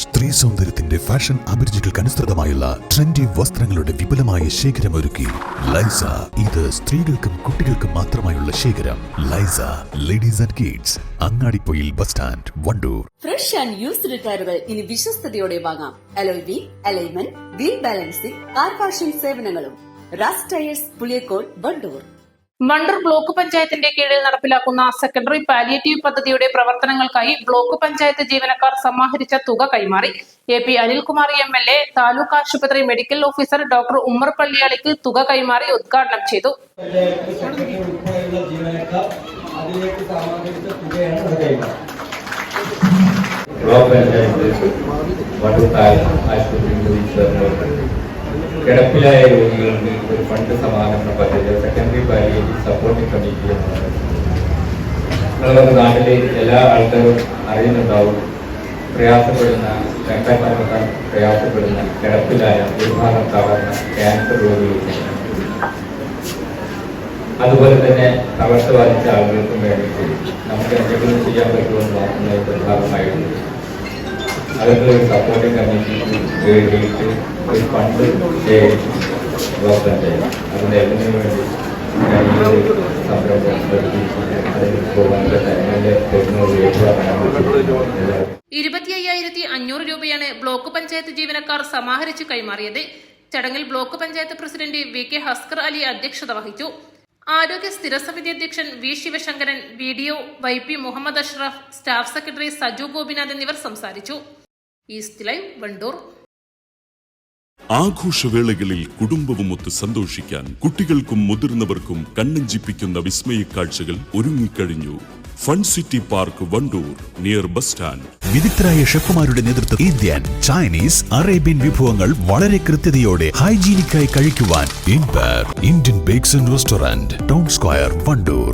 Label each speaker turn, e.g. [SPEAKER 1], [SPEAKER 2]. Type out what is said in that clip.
[SPEAKER 1] സ്ത്രീ സൗന്ദര്യത്തിന്റെ fashion അഭിരുചികൾക്ക് അനുസൃതമായുള്ള trendy വസ്ത്രങ്ങളുടെ വിപുലമായ ശേഖരം ഒരുക്കി ലൈസ. ഇത് സ്ത്രീകൾക്കും കുട്ടികൾക്കും മാത്രമായുള്ള ശേഖരം. ലൈസ ladies and kids Angadippoyil bus stand Wandoor.
[SPEAKER 2] Fresh and used ടയറുകൾ ഇനി വിശ്വസ്തയോടെ വാങ്ങാം. Alloy wheel alignment wheel balancing car washing സേവനങ്ങളും. Ras tyres പുളിയക്കോൾ Wandoor.
[SPEAKER 3] Wandoor block പഞ്ചായത്തിന്റെ കീഴിൽ നടപ്പിലാക്കുന്ന സെക്കൻഡറി പാലിയേറ്റീവ് പദ്ധതിയുടെ പ്രവർത്തനങ്ങൾക്കായി ബ്ലോക്ക് പഞ്ചായത്ത് ജീവനക്കാർ സമാഹരിച്ച തുക കൈമാറി. A P Anilkumar M L A taluk ആശുപത്രി മെഡിക്കൽ ഓഫീസർ ഡോക്ടർ ഉമ്മർ പള്ളിയാളിക്ക് തുക കൈമാറി ഉദ്ഘാടനം ചെയ്തു.
[SPEAKER 4] ബ്ലോക്ക് പഞ്ചായത്ത് കിടപ്പിലായ രോഗികൾക്ക് ഒരു ഫണ്ട് സമാഹരണ പദ്ധതി സെക്കൻഡറി പാലിയേറ്റീവ് സപ്പോർട്ടിംഗ് കമ്മിറ്റി എന്നുള്ളത് നിങ്ങളുടെ നാട്ടിലെ എല്ലാ ആൾക്കാരും അറിയുന്നുണ്ടാവും. പ്രയാസപ്പെടുന്ന രണ്ടാം പ്രയാസപ്പെടുന്ന കിടപ്പിലായ ഒരു ഭാഗം തകർന്ന ക്യാൻസർ രോഗികൾക്ക് അതുപോലെ തന്നെ തകർച്ച ബാധിച്ച ആളുകൾക്കും വേണ്ടിയിട്ട് നമുക്ക് എന്തെങ്കിലും ചെയ്യാൻ പറ്റുമെന്ന് ഭാഗമായിട്ട് അവർക്ക് ഒരു സപ്പോർട്ടിംഗ് കമ്മിറ്റി വേണ്ടിയിട്ട് ഒരു ഫണ്ട് ശേഖരിച്ചു ബ്ലോക്ക് പഞ്ചായത്ത് അതിന് എല്ലാത്തിനു വേണ്ടി
[SPEAKER 3] അഞ്ഞൂറ് രൂപയാണ് ബ്ലോക്ക് പഞ്ചായത്ത് ജീവനക്കാർ സമാഹരിച്ച് കൈമാറിയത്. ചടങ്ങിൽ block panchayat president V K Haskar Ali അധ്യക്ഷത വഹിച്ചു. ആരോഗ്യ സ്ഥിരസമിതി അധ്യക്ഷൻ V Sivasankaran V D O Y P Muhammad Ashraf staff secretary Saju Gopinath എന്നിവർ സംസാരിച്ചു. East live Wandoor.
[SPEAKER 5] ആഘോഷവേളകളിൽ കുടുംബവുമൊത്ത് സന്തോഷിക്കാൻ കുട്ടികൾക്കും മുതിർന്നവർക്കും കണ്ണഞ്ചിപ്പിക്കുന്ന വിസ്മയ കാഴ്ചകൾ ഒരുങ്ങിക്കഴിഞ്ഞു. Fun city park Wandoor near bus stand.
[SPEAKER 1] വിദഗ്ധരായ ഷെഫുമാരുടെ നേതൃത്വം ഇന്ത്യൻ ചൈനീസ് അറേബ്യൻ വിഭവങ്ങൾ വളരെ കൃത്യതയോടെ ഹൈജീനിക്കായി കഴിക്കുവാൻ empire Indian bakes and restaurant town square Wandoor.